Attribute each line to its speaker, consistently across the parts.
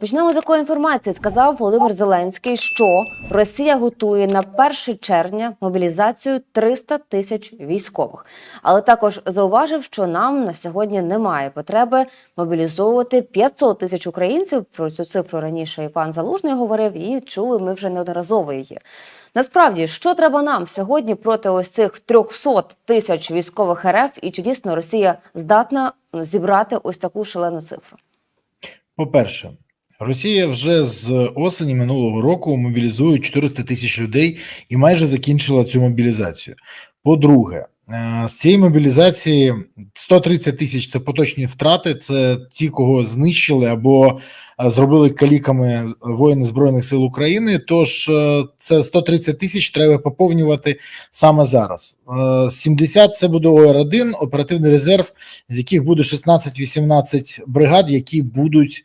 Speaker 1: Почнемо з якої інформації. Сказав Володимир Зеленський, що Росія готує на 1 червня мобілізацію 300 тисяч військових, але також зауважив, що нам на сьогодні немає потреби мобілізовувати 500 тисяч українців. Про цю цифру раніше і пан Залужний говорив, і чули ми вже неодноразово її. Насправді, що треба нам сьогодні проти ось цих 300 тисяч військових РФ, і чи дійсно Росія здатна зібрати ось таку шалену цифру?
Speaker 2: По-перше, Росія вже з осені минулого року мобілізує 400 тисяч людей і майже закінчила цю мобілізацію. По-друге, е, з цієї мобілізації 130 тисяч це поточні втрати, це ті, кого знищили або е, зробили каліками воїни Збройних сил України. Тож е, це 130 тисяч треба поповнювати саме зараз. Е, 70 це буде ОР-1, оперативний резерв, з яких буде 16-18 бригад, які будуть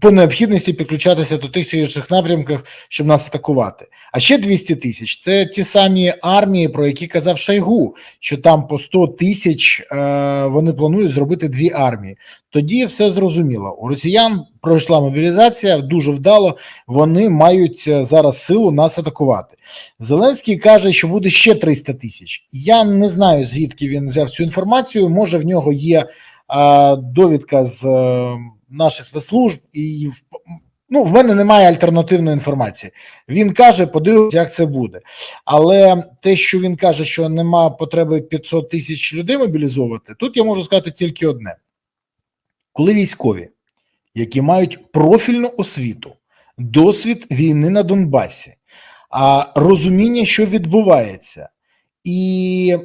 Speaker 2: по необхідності підключатися до тих чи інших напрямках, щоб нас атакувати. А ще 200 тисяч це ті самі армії, про які казав Шойгу, що там по 100 тисяч е, вони планують зробити дві армії. Тоді все зрозуміло. У росіян пройшла мобілізація дуже вдало. Вони мають е, зараз силу нас атакувати. Зеленський каже, що буде ще 300 тисяч. Я не знаю звідки він взяв цю інформацію. Може, в нього є довідка з е, наших спецслужб, і ну, в мене немає альтернативної інформації. Він каже, подивимося, як це буде. Але те, що він каже, що нема потреби 500 тисяч людей мобілізовувати, тут я можу сказати тільки одне: коли військові, які мають профільну освіту, досвід війни на Донбасі, а розуміння, що відбувається, і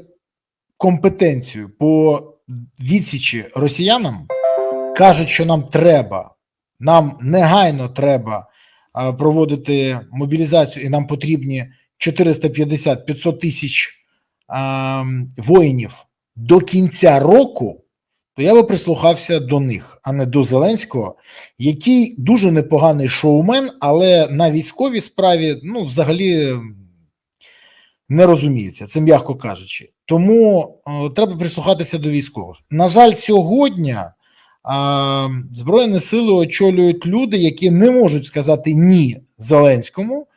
Speaker 2: компетенцію по відсічі росіянам кажуть, що нам треба, нам негайно треба проводити мобілізацію, і нам потрібні 450-500 тисяч а, воїнів до кінця року, то я би прислухався до них, а не до Зеленського, який дуже непоганий шоумен, але на військовій справі, ну, взагалі не розуміється, це м'яко кажучи. Тому е, треба прислухатися до військових. На жаль, сьогодні е, Збройні сили очолюють люди, які не можуть сказати ні Зеленському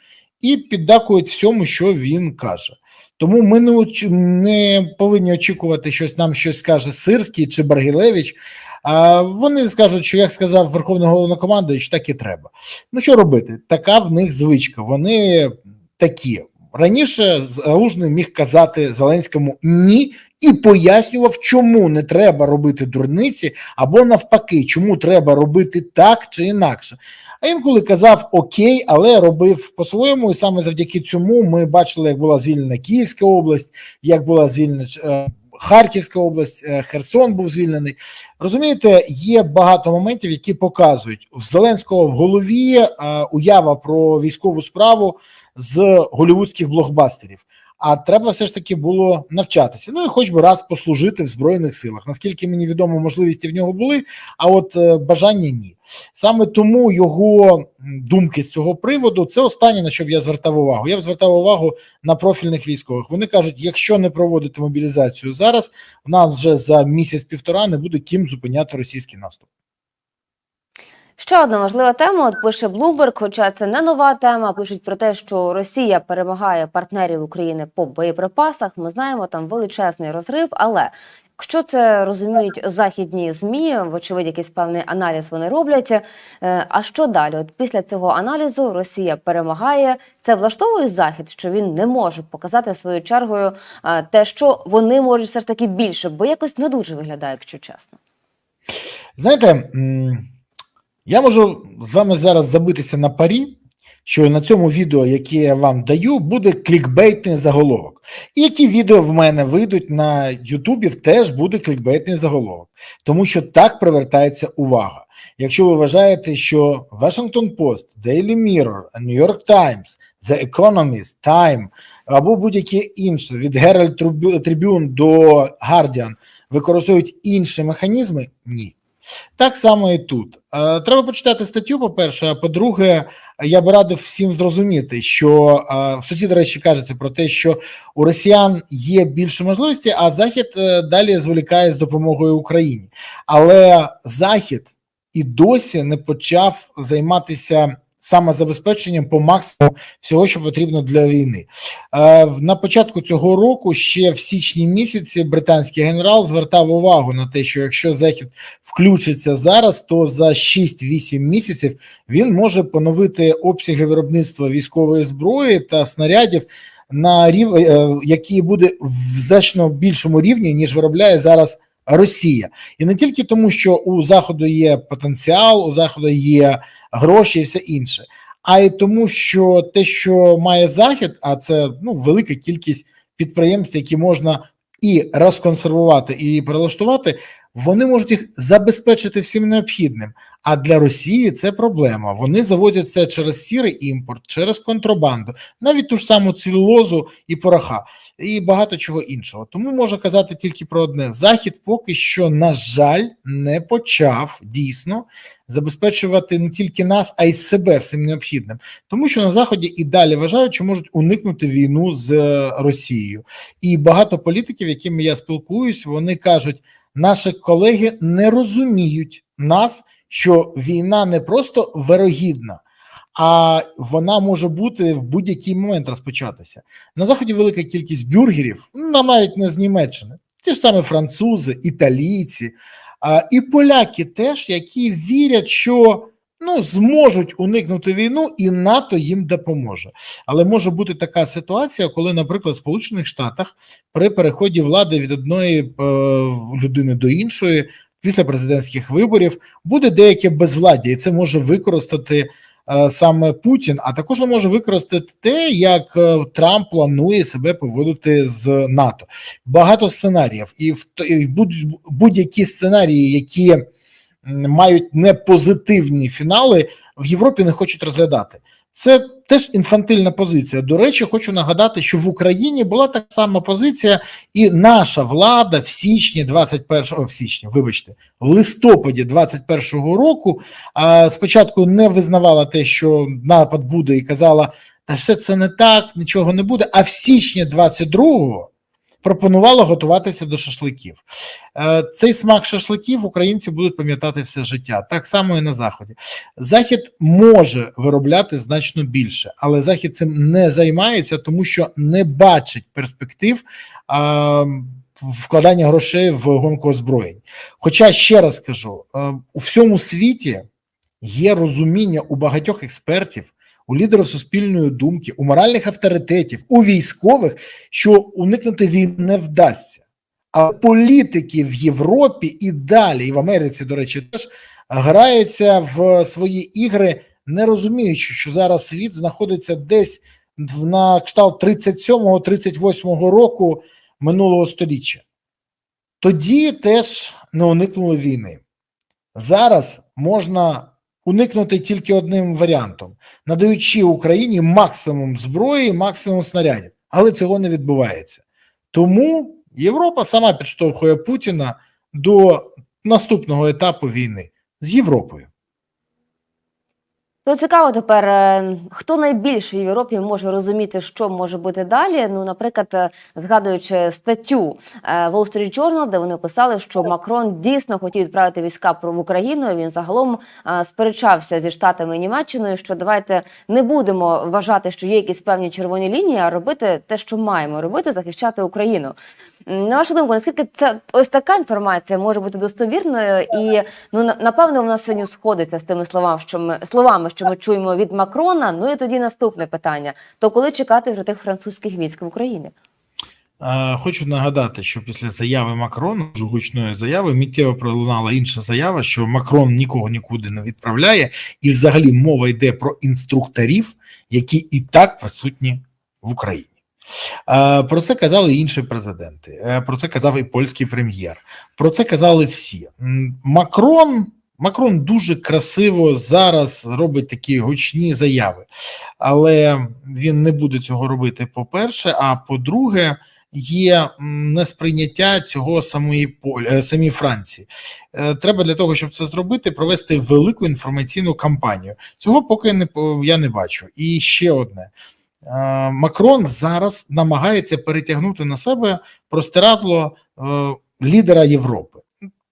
Speaker 2: і піддакують всьому, що він каже. Тому ми не, оч- не повинні очікувати, що нам щось скаже Сирський чи Баргілевич. А вони скажуть, що як сказав Верховний головнокомандуючий, так і треба. Ну що робити? Така в них звичка. Вони такі. Раніше Залужний міг казати Зеленському ні і пояснював, чому не треба робити дурниці, або навпаки, чому треба робити так чи інакше. А інколи казав окей, але робив по-своєму, і саме завдяки цьому ми бачили, як була звільнена Київська область, як була звільнена е, Харківська область, е, Херсон був звільнений. Розумієте, є багато моментів, які показують в Зеленського в голові е, уява про військову справу з голівудських блокбастерів. А треба все ж таки було навчатися. Ну і хоч би раз послужити в збройних силах. Наскільки мені відомо, можливості в нього були, а от е, бажання ні. Саме тому його думки з цього приводу це останнє на що б я звертав увагу. Я б звертав увагу на профільних військових. Вони кажуть, якщо не проводити мобілізацію зараз, у нас вже за місяць-півтора не буде ким зупиняти російський наступ.
Speaker 1: Ще одна важлива тема. От пише Bloomberg, хоча це не нова тема. Пишуть про те, що Росія перемагає партнерів України по боєприпасах. Ми знаємо там величезний розрив. Але якщо це розуміють західні змі, вочевидь, якийсь певний аналіз вони роблять. Е, А що далі? От після цього аналізу Росія перемагає. Це влаштовує захід, що він не може показати своєю чергою е, те, що вони можуть все ж таки більше, бо якось не дуже виглядає, якщо чесно.
Speaker 2: Знаєте, я можу з вами зараз забитися на парі, що на цьому відео, яке я вам даю, буде клікбейтний заголовок. І які відео в мене вийдуть на Ютубі, теж буде клікбейтний заголовок, тому що так привертається увага. Якщо ви вважаєте, що Washington Post, Daily Mirror, New York Times, The Economist, Time або будь-яке інше від Herald Tribune до Guardian використовують інші механізми, ні. Так само і тут. Е, Треба почитати статтю, по-перше, а по-друге, я би радив всім зрозуміти, що е, в суді, до речі, кажеться про те, що у росіян є більше можливості, а Захід е, далі зволікає з допомогою Україні. Але Захід і досі не почав займатися самозабезпеченням по максимуму всього, що потрібно для війни. Е, На початку цього року, ще в січні місяці, британський генерал звертав увагу на те, що якщо Захід включиться зараз, то за 6-8 місяців він може поновити обсяги виробництва військової зброї та снарядів на рів, е, який буде в значно більшому рівні, ніж виробляє зараз Росія. І не тільки тому, що у Заходу є потенціал, у Заходу є гроші і все інше, а й тому, що те, що має Захід, а це ну, велика кількість підприємств, які можна і розконсервувати, і перелаштувати, вони можуть їх забезпечити всім необхідним. А для Росії це проблема. Вони завозять це через сірий імпорт, через контрабанду, навіть ту ж саму целюлозу і пороха, і багато чого іншого. Тому можу казати тільки про одне: захід поки що, на жаль, не почав дійсно забезпечувати не тільки нас, а й себе всім необхідним, тому що на заході і далі вважають, що можуть уникнути війну з е, Росією. І багато політиків, якими я спілкуюсь, вони кажуть, наші колеги не розуміють нас, що війна не просто вирогідна. А вона може бути в будь-який момент розпочатися. На заході велика кількість бюргерів, ну навіть не з Німеччини, ті ж саме французи, італійці, а, і поляки теж, які вірять, що ну зможуть уникнути війну, і НАТО їм допоможе. Але може бути така ситуація, коли, наприклад, в Сполучених Штатах при переході влади від одної е, людини до іншої після президентських виборів буде деяке безвладдя, і це може використати. е, Саме Путін, а також він може використати те, як е, Трамп планує себе поводити з НАТО. Багато сценаріїв, і в будь-які сценарії, які мають не позитивні фінали, в Європі не хочуть розглядати. Це теж інфантильна позиція. До речі, хочу нагадати, що в Україні була така сама позиція, і наша влада в січні 21-го, в січні, вибачте, в листопаді 21-го року а, спочатку не визнавала те, що напад буде, і казала, та все це не так, нічого не буде. А в січні 22-го пропонувала готуватися до шашликів. Е, Цей смак шашликів українці будуть пам'ятати все життя. Так само і на заході. Захід може виробляти значно більше, але захід цим не займається, тому що не бачить перспектив вкладання грошей в гонку озброєнь. Хоча ще раз кажу: е, у всьому світі є розуміння у багатьох експертів. У лідерів суспільної думки, у моральних авторитетів, у військових, що уникнути війни не вдасться. А політики в Європі і далі, і в Америці, до речі, теж граються в свої ігри, не розуміючи, що зараз світ знаходиться десь на кшталт 37-38 року минулого століття. Тоді теж не уникнули війни. Зараз можна уникнути тільки одним варіантом, надаючи Україні максимум зброї, максимум снарядів, але цього не відбувається. Тому Європа сама підштовхує Путіна до наступного етапу війни з Європою.
Speaker 1: То цікаво тепер, е, хто найбільше в Європі може розуміти, що може бути далі. Ну, наприклад, е, згадуючи статтю е, Wall Street Journal, де вони писали, що Макрон дійсно хотів відправити війська в Україну. Він загалом сперечався зі штатами і Німеччиною, що давайте не будемо вважати, що є якісь певні червоні лінії, а робити те, що маємо робити, захищати Україну. На вашу думку, наскільки це ось така інформація може бути достовірною, і ну на- напевно вона сьогодні сходиться з тими словами, що ми словами, що ми чуємо від Макрона. Ну і тоді наступне питання: то коли чекати вже тих французьких військ в Україні?
Speaker 2: Хочу нагадати, що після заяви Макрона, гучної заяви, миттєво пролунала інша заява, що Макрон нікого нікуди не відправляє, і взагалі мова йде про інструкторів, які і так присутні в Україні. Е, Про це казали інші президенти. е, Про це казав і польський прем'єр. Про це казали всі. Макрон. Макрон дуже красиво зараз робить такі гучні заяви, але він не буде цього робити. По-перше, а по-друге, є несприйняття цього самої Поль... е, самій Франції. Треба для того, щоб це зробити, провести велику інформаційну кампанію. Цього поки не по- я не бачу. І ще одне. Е, Макрон зараз намагається перетягнути на себе простирадло е, лідера Європи.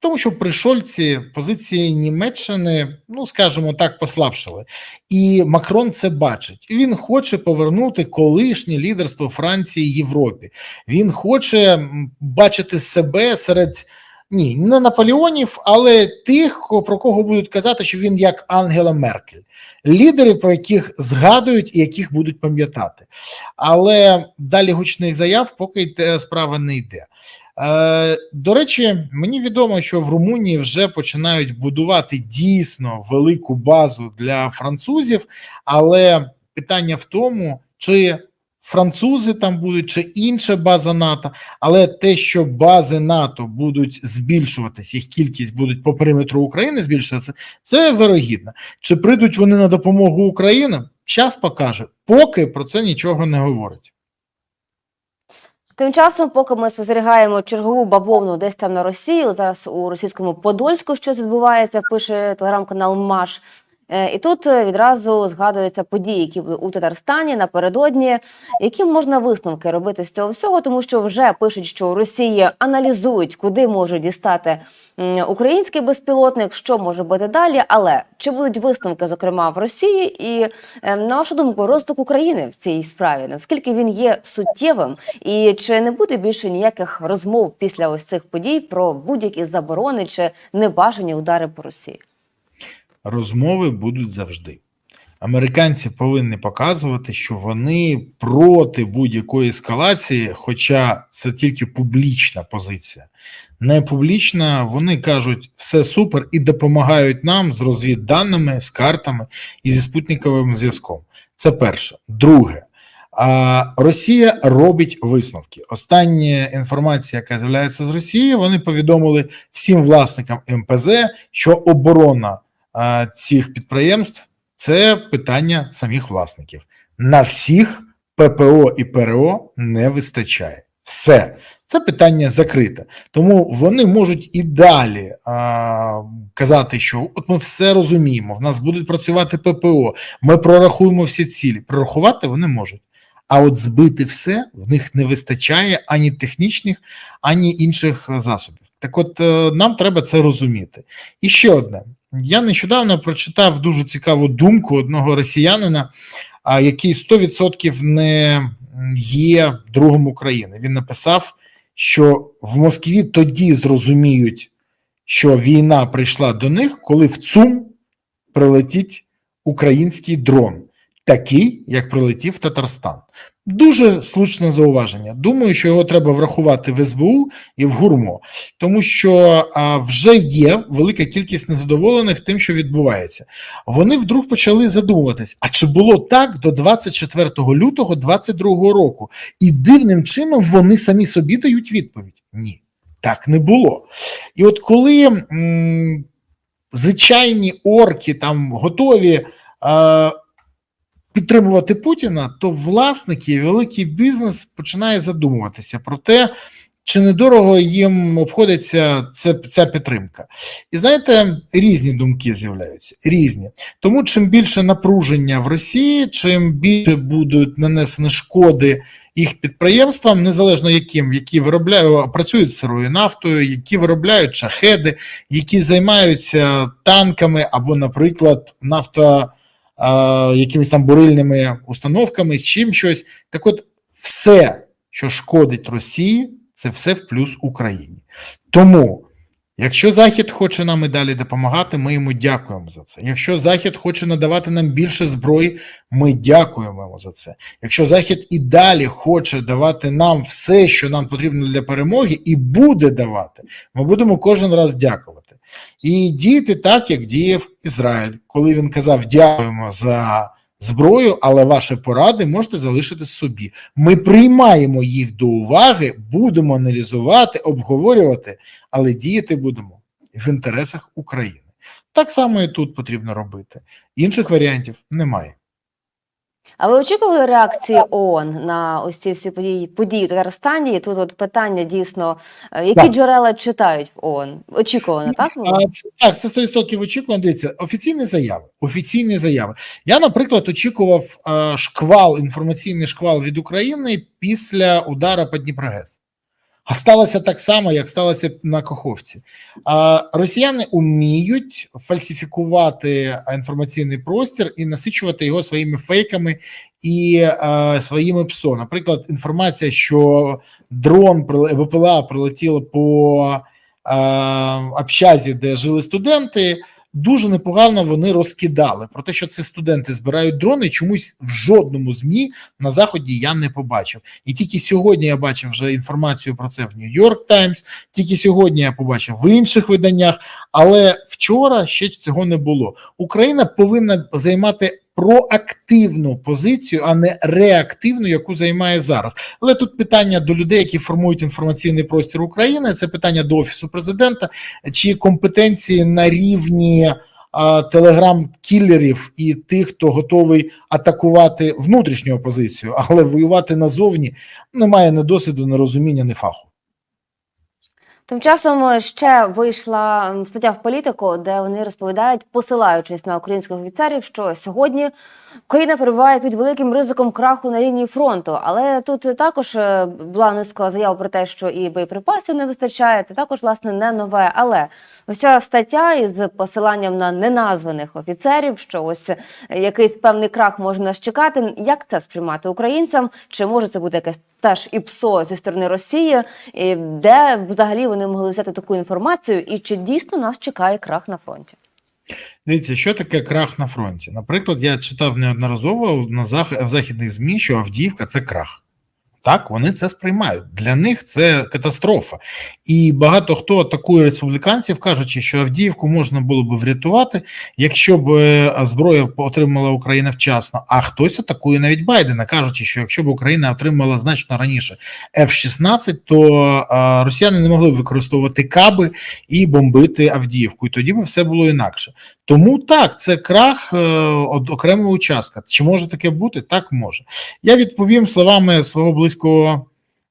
Speaker 2: Тому що при Шольці позиції Німеччини, ну скажімо так, послабшили, і Макрон це бачить. Він хоче повернути колишнє лідерство Франції Європі. Він хоче бачити себе серед ні, не Наполеонів, але тих, про кого будуть казати, що він як Ангела Меркель, лідерів, про яких згадують і яких будуть пам'ятати. Але далі гучних заяв, поки справа не йде. Е, до речі, мені відомо, що в Румунії вже починають будувати дійсно велику базу для французів, але питання в тому, чи французи там будуть, чи інша база НАТО, але те, що бази НАТО будуть збільшуватись, їх кількість будуть по периметру України збільшуватися, це вирогідно. Чи прийдуть вони на допомогу Україні? Час покаже, поки про це нічого не говорить.
Speaker 1: Тим часом, поки ми спостерігаємо чергову бавовну десь там на Росію, зараз у російському Подольську щось відбувається, пише телеграм-канал Маш. Е, І тут е, відразу згадуються події, які були у Татарстані напередодні. Які можна висновки робити з цього всього, тому що вже пишуть, що у Росії аналізують, куди може дістати український безпілотник, що може бути далі. Але чи будуть висновки, зокрема в Росії, і е, на вашу думку, розвиток України в цій справі? Наскільки він є суттєвим, і чи не буде більше ніяких розмов після ось цих подій про будь-які заборони чи небажані удари по Росії?
Speaker 2: Розмови будуть завжди. Американці повинні показувати, що вони проти будь-якої ескалації, хоча це тільки публічна позиція. Не публічна, вони кажуть, все супер і допомагають нам з розвідданими, з картами і зі спутниковим зв'язком. Це перше. Друге, Росія робить висновки. Остання інформація, яка з'являється з Росії, вони повідомили всім власникам МПЗ, що оборона цих підприємств це питання самих власників. На всіх ППО і ПРО не вистачає. Все це питання закрите. Тому вони можуть і далі а, казати, що от ми все розуміємо, в нас будуть працювати ППО, ми прорахуємо всі цілі. Прорахувати вони можуть. А от збити все в них не вистачає ані технічних, ані інших засобів. Так, от е, нам треба це розуміти. І ще одне: я нещодавно прочитав дуже цікаву думку одного росіянина, який 100% не є другом України. Він написав, що в Москві тоді зрозуміють, що війна прийшла до них, коли в ЦУМ прилетить український дрон, такий, як прилетів в Татарстан. Дуже слушне зауваження. Думаю, що його треба врахувати в СБУ і в ГУРМО, тому що а, вже є велика кількість незадоволених тим, що відбувається. Вони вдруг почали задумуватись: а чи було так до 24 лютого 2022 року? І дивним чином вони самі собі дають відповідь: ні, так не було. І от коли м, звичайні орки там готові. Підтримувати Путіна, то власники великий бізнес починає задумуватися про те, чи недорого їм обходиться це, ця підтримка. І знаєте, різні думки з'являються. Різні. Тому чим більше напруження в Росії, чим більше будуть нанесені шкоди їх підприємствам, незалежно яким, які виробляють, працюють сирою нафтою, які виробляють шахеди, які займаються танками або, наприклад, нафто якимись там бурильними установками, чим щось. Так от, все, що шкодить Росії, це все в плюс Україні. Тому, якщо Захід хоче нам і далі допомагати, ми йому дякуємо за це. Якщо Захід хоче надавати нам більше зброї, ми дякуємо йому за це. Якщо Захід і далі хоче давати нам все, що нам потрібно для перемоги, і буде давати, ми будемо кожен раз дякувати. І діяти так, як діяв Ізраїль, коли він казав: дякуємо за зброю, але ваші поради можете залишити собі. Ми приймаємо їх до уваги, будемо аналізувати, обговорювати, але діяти будемо в інтересах України. Так само і тут потрібно робити. Інших варіантів немає.
Speaker 1: А ви очікували реакції ООН на ось ці всі події події в Татарстані? І тут от питання дійсно, е, які
Speaker 2: Так.
Speaker 1: джерела читають в ООН? Очікувано, так?
Speaker 2: Так, це 100% очікувано. Дивіться, офіційні заяви. Офіційні заяви. Я, наприклад, очікував е, шквал, інформаційний шквал від України після удара по Дніпрогес. А сталося так само, як сталося на Каховці. А росіяни вміють фальсифікувати інформаційний простір і насичувати його своїми фейками і е, своїми ПСО. Наприклад, інформація, що дрон БПЛА прилетіло по е, общазі, де жили студенти. Дуже непогано вони розкидали про те, що це студенти збирають дрони. Чомусь в жодному змі на заході я не побачив. І тільки сьогодні я бачив вже інформацію про це в Нью-Йорк Таймс. Тільки сьогодні я побачив в інших виданнях, але вчора ще цього не було. Україна повинна займати проактивну позицію, а не реактивну, яку займає зараз. Але тут питання до людей, які формують інформаційний простір України. Це питання до офісу президента, чи компетенції на рівні телеграм-кілерів і тих, хто готовий атакувати внутрішню опозицію, але воювати назовні немає ні досвіду, ні розуміння, ні фаху.
Speaker 1: Тим часом ще вийшла стаття в політику, де вони розповідають, посилаючись на українських офіцерів, що сьогодні Україна перебуває під великим ризиком краху на лінії фронту. Але тут також е, була низка заяв про те, що і боєприпасів не вистачає. Це також власне не нове. Але ось стаття із посиланням на неназваних офіцерів, що ось е, якийсь певний крах може нас чекати. Як це сприймати українцям? Чи може це бути якесь теж і ПСО зі сторони Росії? І де взагалі вони могли взяти таку інформацію, і чи дійсно нас чекає крах на фронті?
Speaker 2: Дивіться, що таке крах на фронті. Наприклад, я читав неодноразово на західних ЗМІ, що Авдіївка це крах. Так, вони це сприймають. Для них це катастрофа. І багато хто атакує республіканців, кажучи, що Авдіївку можна було б врятувати, якщо б е, зброя отримала Україна вчасно. А хтось атакує навіть Байдена, кажучи, що якщо б Україна отримала значно раніше F-16, то е, росіяни не могли б використовувати каби і бомбити Авдіївку. І тоді б все було інакше. Тому так, це крах е, окремого участка. Чи може таке бути? Так може. Я відповім словами свого близького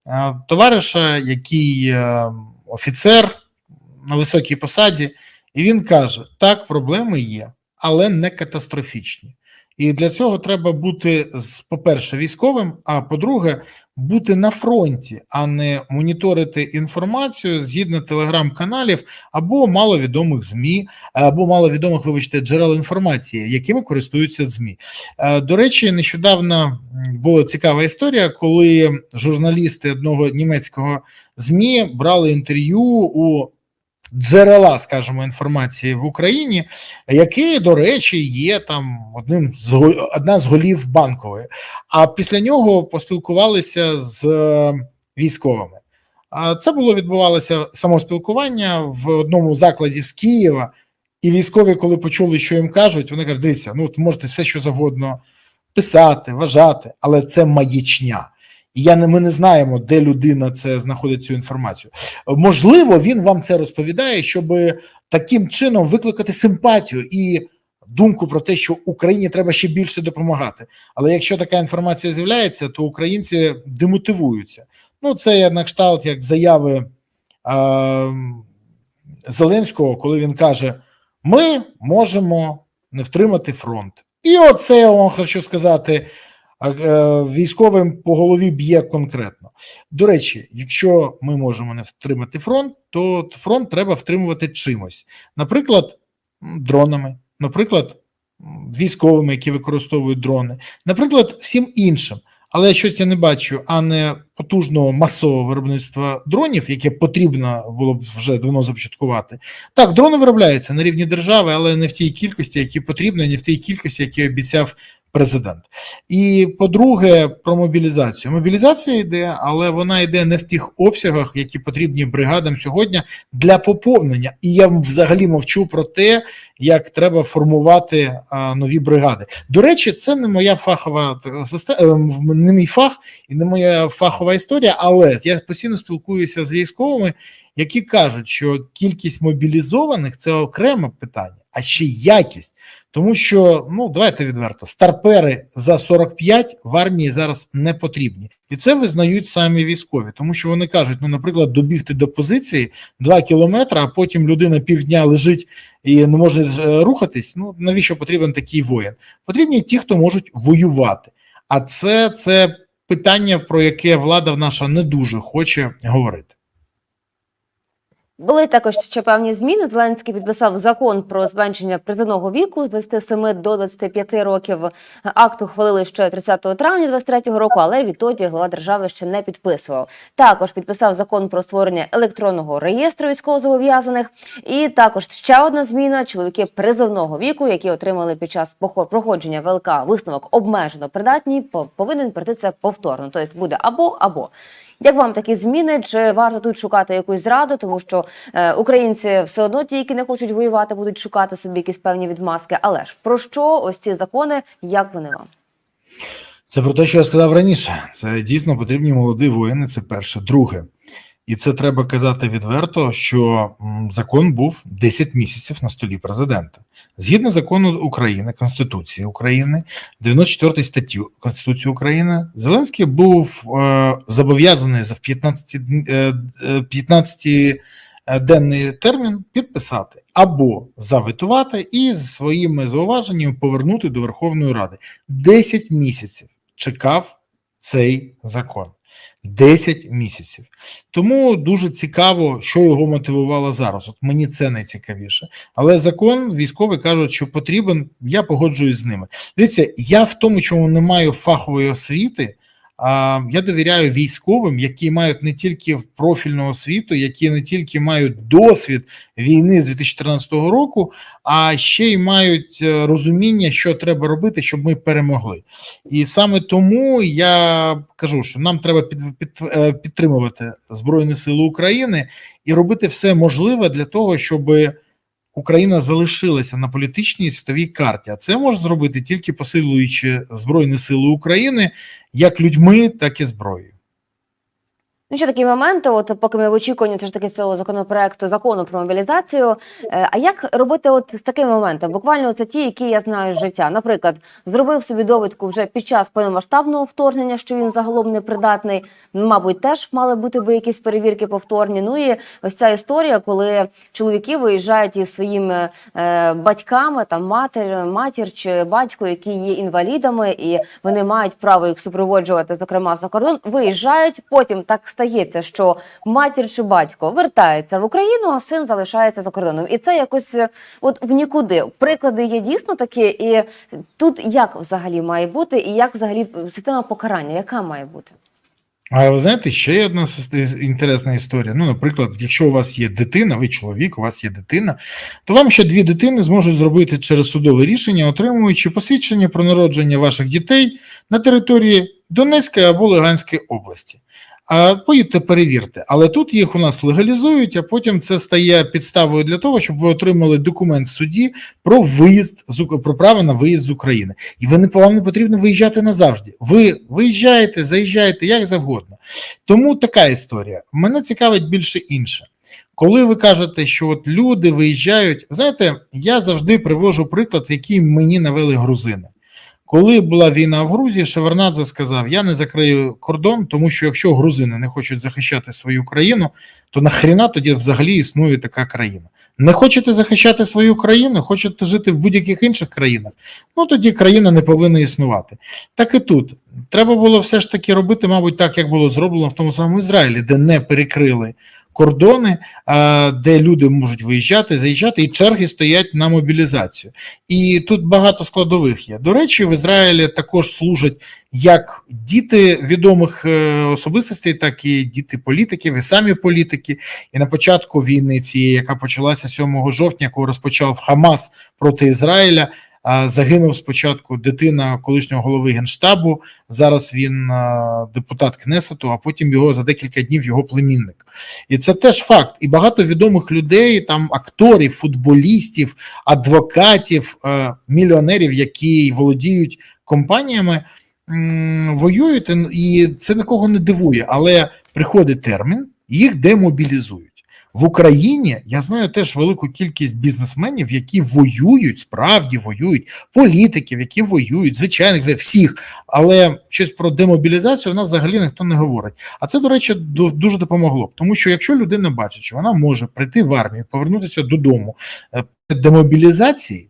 Speaker 2: е, товариша, який е, офіцер на високій посаді, і він каже: так, проблеми є, але не катастрофічні. І для цього треба бути, по-перше, військовим, а по-друге, бути на фронті, а не моніторити інформацію згідно телеграм-каналів або маловідомих ЗМІ, або маловідомих, вибачте, джерел інформації, якими користуються ЗМІ. Е, До речі, нещодавно була цікава історія, коли журналісти одного німецького ЗМІ брали інтерв'ю у джерела, скажімо, інформації в Україні, який, до речі, є там одним з одна з голів банкової. А після нього поспілкувалися з е, військовими. Це було відбувалося самоспілкування в одному закладі з Києва. І військові, коли почули, що їм кажуть, вони кажуть: дивіться, ну от можете все, що завгодно писати, вважати, але це маячня. І я не, ми не знаємо, де людина це знаходить цю інформацію. Можливо, він вам це розповідає, щоб таким чином викликати симпатію і думку про те, що Україні треба ще більше допомагати. Але якщо така інформація з'являється, то українці демотивуються. Ну, це на кшталт як заяви е, Зеленського, коли він каже: Ми можемо не втримати фронт. І оце я вам хочу сказати. Е, Військовим по голові б'є конкретно. До речі, якщо ми можемо не втримати фронт, то фронт треба втримувати чимось. Наприклад, дронами, наприклад, військовими, які використовують дрони, наприклад, всім іншим. Але щось я не бачу, а не потужного масового виробництва дронів, яке потрібно було б вже давно започаткувати. Так, дрони виробляються на рівні держави, але не в тій кількості, які потрібно, не в тій кількості, які обіцяв президент. І по-друге, про мобілізацію. Мобілізація йде, але вона йде не в тих обсягах, які потрібні бригадам сьогодні для поповнення. І я взагалі мовчу про те, як треба формувати а, нові бригади. До речі, це не моя фахова е, не мій фах і не моя фахова історія, але я постійно спілкуюся з військовими, які кажуть, що кількість мобілізованих це окреме питання, а ще якість. Тому що, ну давайте відверто, старпери за 45 в армії зараз не потрібні, і це визнають самі військові, тому що вони кажуть: ну, наприклад, добігти до позиції 2 кілометри, а потім людина півдня лежить і не може е, рухатись. Ну навіщо потрібен такий воїн? Потрібні ті, хто можуть воювати. А це, це питання, про яке влада наша не дуже хоче говорити.
Speaker 1: Були також ще певні зміни. Зеленський підписав закон про зменшення призовного віку з 27 до 25 років. Акт ухвалили ще 30 травня 23 року, але відтоді глава держави ще не підписував. Також підписав закон про створення електронного реєстру військовозобов'язаних. І також ще одна зміна: чоловіки призовного віку, які отримали під час проходження ВЛК висновок обмежено придатні, по- повинен пройти це повторно. Тобто буде або або. Як вам такі зміни? Чи варто тут шукати якусь зраду? Тому що е, українці все одно ті, які не хочуть воювати, будуть шукати собі якісь певні відмазки. Але ж про що ось ці закони? Як вони вам?
Speaker 2: Це про те, що я сказав раніше. Це дійсно потрібні молоді воїни. Це перше. Друге, і це треба казати відверто, що закон був 10 місяців на столі президента. Згідно закону України, Конституції України, 94 статті Конституції України, Зеленський був е, зобов'язаний за 15 дн- е, е, 15 денний термін підписати або заветувати і з своїми зауваженнями повернути до Верховної Ради. 10 місяців чекав цей закон. 10 місяців. Тому дуже цікаво, що його мотивувало зараз. От мені це найцікавіше. Але закон військовий кажуть, що потрібен. Я погоджуюсь з ними. Дивіться, я в тому, чому не маю фахової освіти. Я довіряю військовим, які мають не тільки профільну освіту, які не тільки мають досвід війни з 2014 року, а ще й мають е, розуміння, що треба робити, щоб ми перемогли. І саме тому я кажу, що нам треба е, підтримувати Збройні Сили України і робити все можливе для того, щоб Україна залишилася на політичній світовій карті. А це може зробити тільки посилюючи Збройні Сили України як людьми, так і зброєю.
Speaker 1: Ну, ще такі моменти, от поки ми в очікуванні це ж таки цього законопроекту закону про мобілізацію. Е, А як робити от з такими моментами? Буквально це ті, які я знаю з життя. Наприклад, зробив собі довідку вже під час повномасштабного вторгнення, що він загалом непридатний. Мабуть, теж мали бути би якісь перевірки повторні. Ну і ось ця історія, коли чоловіки виїжджають із своїми е, батьками, там матір, матір чи батько, які є інвалідами, і вони мають право їх супроводжувати, зокрема за кордон, виїжджають. Потім так стається, що матір чи батько вертається в Україну, а син залишається за кордоном. І це якось е, от в нікуди. Приклади є дійсно такі, і тут як взагалі має бути, і як взагалі система покарання, яка має бути?
Speaker 2: А ви знаєте, ще є одна інтересна історія. Ну, наприклад, якщо у вас є дитина, ви чоловік, у вас є дитина, то вам ще дві дитини зможуть зробити через судове рішення, отримуючи посвідчення про народження ваших дітей на території Донецької або Луганської області. Поїдьте, перевірте. Але тут їх у нас легалізують, а потім це стає підставою для того, щоб ви отримали документ в суді про виїзд з про право на виїзд з України. І ви не вам не потрібно виїжджати назавжди. Ви виїжджаєте, заїжджаєте як завгодно. Тому така історія. Мене цікавить більше інше. Коли ви кажете, що от люди виїжджають, знаєте, я завжди привожу приклад, який мені навели грузини. Коли була війна в Грузії, Шеварнадзе сказав: Я не закрию кордон, тому що якщо грузини не хочуть захищати свою країну, то нахріна тоді взагалі існує така країна. Не хочете захищати свою країну, хочете жити в будь-яких інших країнах, ну тоді країна не повинна існувати. Так і тут треба було все ж таки робити, мабуть, так, як було зроблено в тому самому Ізраїлі, де не перекрили кордони, де люди можуть виїжджати, заїжджати, і черги стоять на мобілізацію. І тут багато складових є. До речі, в Ізраїлі також служать як діти відомих е, особистостей, так і діти політиків, і самі політики. І на початку війни цієї, яка почалася 7 жовтня, яку розпочав Хамас проти Ізраїля. Загинув спочатку дитина колишнього голови генштабу. Зараз він депутат Кнесету, а потім його за декілька днів його племінник. І це теж факт. І багато відомих людей, там акторів, футболістів, адвокатів, е, мільйонерів, які володіють компаніями, воюють, і це нікого не дивує. Але приходить термін, їх демобілізують. В Україні я знаю теж велику кількість бізнесменів, які воюють, справді воюють, політиків, які воюють, звичайних всіх. Але щось про демобілізацію у нас взагалі ніхто не говорить. А це, до речі, ду- дуже допомогло. Тому що якщо людина бачить, що вона може прийти в армію, повернутися додому е, демобілізації,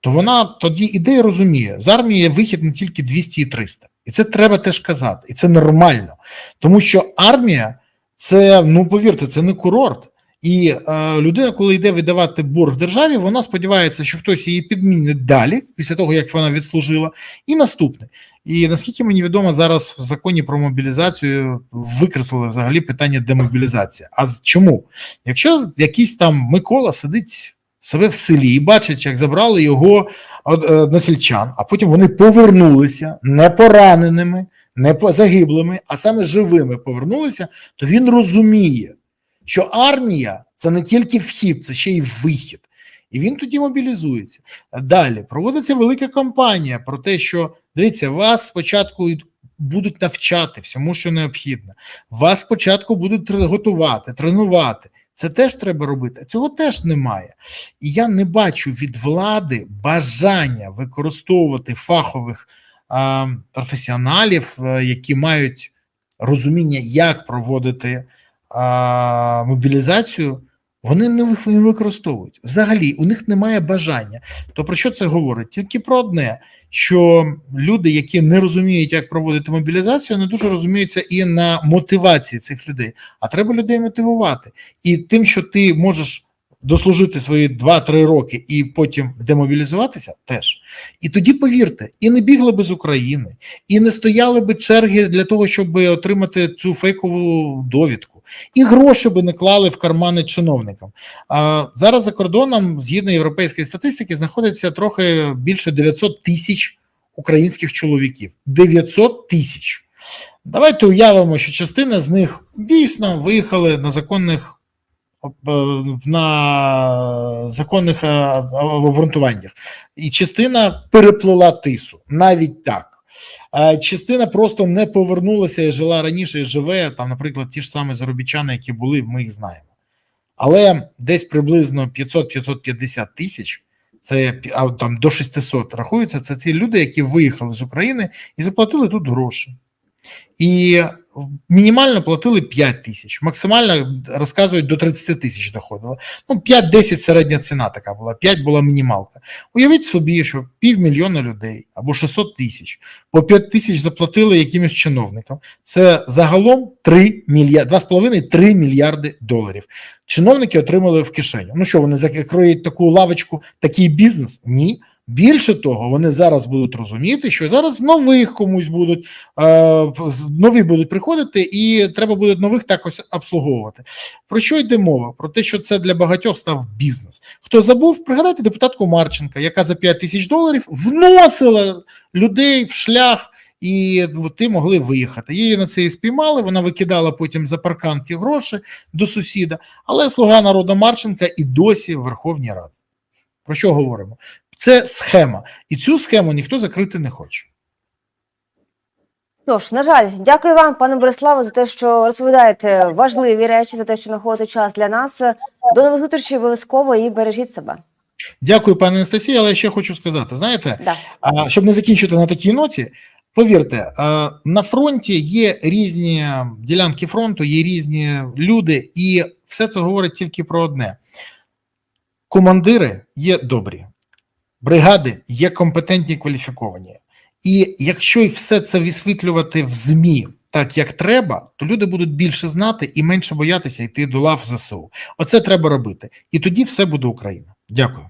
Speaker 2: то вона тоді іде і розуміє, з армії вихід не тільки 200 і 300. І це треба теж казати. І це нормально. Тому що армія це, ну повірте, це не курорт. І е, людина, коли йде видавати борг державі, вона сподівається, що хтось її підмінить далі, після того як вона відслужила, і наступне. І наскільки мені відомо, зараз в законі про мобілізацію викреслили взагалі питання демобілізації. А чому? Якщо якийсь там Микола сидить себе в селі і бачить, як забрали його е, а потім вони повернулися не пораненими, не загиблими, а саме живими повернулися, то він розуміє, що армія це не тільки вхід, це ще й вихід. І він тоді мобілізується. Далі проводиться велика кампанія про те, що дивіться, вас спочатку будуть навчати всьому, що необхідно. Вас спочатку будуть готувати, тренувати. Це теж треба робити. а Цього теж немає. І я не бачу від влади бажання використовувати фахових а, професіоналів, е, які мають розуміння, як проводити мобілізацію. Вони не використовують. Взагалі, у них немає бажання. То про що це говорить? Тільки про одне: що люди, які не розуміють, як проводити мобілізацію, не дуже розуміються і на мотивації цих людей. А треба людей мотивувати. І тим, що ти можеш дослужити свої 2-3 роки і потім демобілізуватися, теж. І тоді повірте, і не бігли би з України, і не стояли би черги для того, щоб отримати цю фейкову довідку. І гроші би не клали в кармани чиновникам. А зараз за кордоном, згідно європейської статистики, знаходиться трохи більше 900 тисяч українських чоловіків. 900 тисяч. Давайте уявимо, що частина з них дійсно виїхали на законних е, на законних е, обґрунтуваннях, і частина переплила тису, навіть так. Е, Частина просто не повернулася і жила раніше, і живе там, наприклад, ті ж самі заробітчани, які були, ми їх знаємо. Але десь приблизно 500-550 тисяч, це а там до 600 рахується, це ті люди, які виїхали з України і заплатили тут гроші. І мінімально платили 5 тисяч, максимально розказують до 30 тисяч доходило. Ну, 5-10 середня ціна така була, 5 була мінімалка. Уявіть собі, що півмільйона людей або 600 тисяч по 5 тисяч заплатили якимось чиновникам. Це загалом 3 мільярди, 2,5-3 мільярди доларів. Чиновники отримали в кишеню. Ну що, вони закриють таку лавочку, такий бізнес? Ні. Більше того, вони зараз будуть розуміти, що зараз нових комусь будуть е, нові будуть приходити, і треба буде нових також обслуговувати. Про що йде мова? Про те, що це для багатьох став бізнес. Хто забув, пригадайте депутатку Марченка, яка за 5 тисяч доларів вносила людей в шлях. І ти могли виїхати. Її на це і спіймали. Вона викидала потім за паркан ті гроші до сусіда. Але слуга народу Марченка і досі в Верховній Раді. Про що говоримо? Це схема, і цю схему ніхто закрити не хоче.
Speaker 1: Тож, на жаль, дякую вам, пане Бориславе, за те, що розповідаєте важливі речі, за те, що знаходите час для нас. До нових зустрічей обов'язково і бережіть себе.
Speaker 2: Дякую, пане Анастасія. Але я ще хочу сказати: знаєте,
Speaker 1: Да.
Speaker 2: а, щоб не закінчити на такій ноті, повірте, а, на фронті є різні ділянки фронту, є різні люди, і все це говорить тільки про одне: командири є добрі, бригади є компетентні, кваліфіковані. І якщо й все це висвітлювати в ЗМІ так, як треба, то люди будуть більше знати і менше боятися йти до лав ЗСУ. Оце треба робити. І тоді все буде Україна. Дякую.